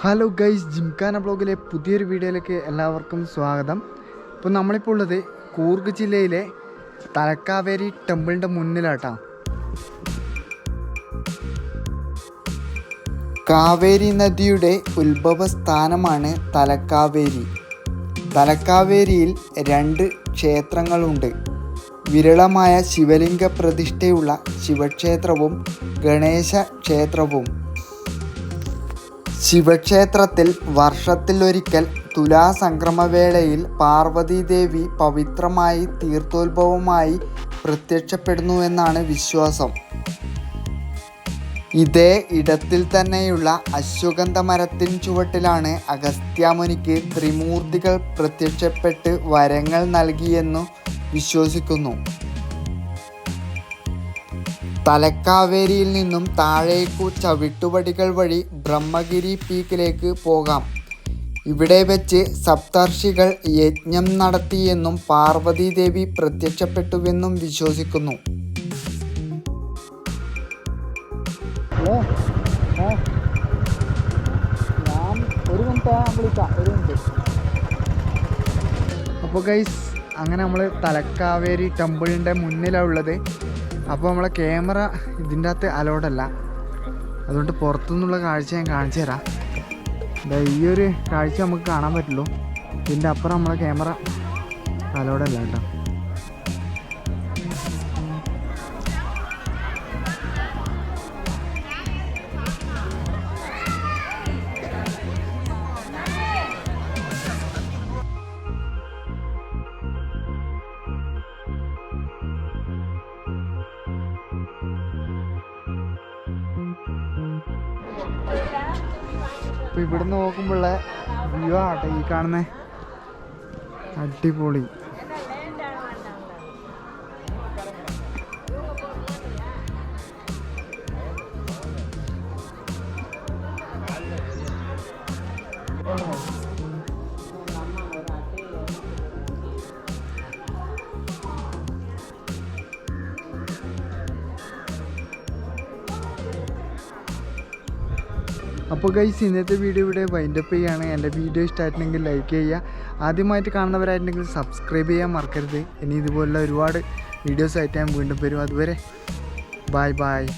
Hello guys gymkhana ബ്ലോഗിലെ പുതിയൊരു വീഡിയോയിലേക്ക് എല്ലാവർക്കും സ്വാഗതം. ഇപ്പോൾ നമ്മളിപ്പോൾ ഉള്ളത് കൂർഗ് ജില്ലയിലെ തലക്കാവേരി ടെമ്പിളിന്റെ മുന്നിലാട്ടാ. കാവേരി നദിയുടെ ഉത്ഭവ സ്ഥാനമാണ് തലക്കാവേരി. തലക്കാവേരിയിൽ രണ്ട് ക്ഷേത്രങ്ങളുണ്ട്. വിരളമായ ശിവലിംഗ പ്രതിഷ്ഠയുള്ള ശിവക്ഷേത്രവും ഗണേശ ക്ഷേത്രവും. ശിവക്ഷേത്രത്തിൽ വർഷത്തിലൊരിക്കൽ തുലാസംക്രമവേളയിൽ പാർവതീദേവി പവിത്രമായി തീർത്ഥോത്ഭവമായി പ്രത്യക്ഷപ്പെടുന്നുവെന്നാണ് വിശ്വാസം. ഇതേ ഇടത്തിൽ തന്നെയുള്ള അശ്വഗന്ധ മരത്തിൻ ചുവട്ടിലാണ് അഗസ്ത്യാമുനിക്ക് ത്രിമൂർത്തികൾ പ്രത്യക്ഷപ്പെട്ട് വരങ്ങൾ നൽകിയെന്നു വിശ്വസിക്കുന്നു. തലക്കാവേരിയിൽ നിന്നും താഴേക്കു ചവിട്ടുപടികൾ വഴി ബ്രഹ്മഗിരി പീക്കിലേക്ക് പോകാം. ഇവിടെ വെച്ച് സപ്തർഷികൾ യജ്ഞം നടത്തിയെന്നും പാർവതീദേവി പ്രത്യക്ഷപ്പെട്ടുവെന്നും വിശ്വസിക്കുന്നു. അപ്പോൾ ഗൈസ് അങ്ങനെ നമ്മൾ തലക്കാവേരി ടെമ്പിളിന്റെ മുന്നിലാണ് ഉള്ളത്. അപ്പോൾ നമ്മളെ ക്യാമറ ഇതിന്റെ അകത്ത് അലോഡല്ല അതുകൊണ്ട് പുറത്തുനിന്നുള്ള കാഴ്ച ഞാൻ കാണിച്ചു തരാം. ഈ ഒരു കാഴ്ച നമുക്ക് കാണാൻ പറ്റുള്ളൂ. ഇതിന്റെ അപ്പുറം നമ്മളെ ക്യാമറ അലോഡല്ല കേട്ടോ. ഇവിടെ നോക്കുമ്പോഴുള്ള വ്യൂ ആട്ടെ ഈ കാണുന്ന. അടിപൊളി. അപ്പോൾ ഗൈസ് ഇന്നത്തെ വീഡിയോ ഇവിടെ വൈൻഡപ്പ് ചെയ്യുകയാണ് എന്റെ വീഡിയോ ഇഷ്ടമായിട്ടുണ്ടെങ്കിൽ ലൈക്ക് ചെയ്യുക. ആദ്യമായിട്ട് കാണുന്നവരായിട്ടുണ്ടെങ്കിൽ സബ്സ്ക്രൈബ് ചെയ്യാൻ മറക്കരുത്. ഇനി ഇതുപോലുള്ള ഒരുപാട് വീഡിയോസ് ആയിട്ട് ഞാൻ വീണ്ടും വരും. അതുവരെ ബായ് ബായ്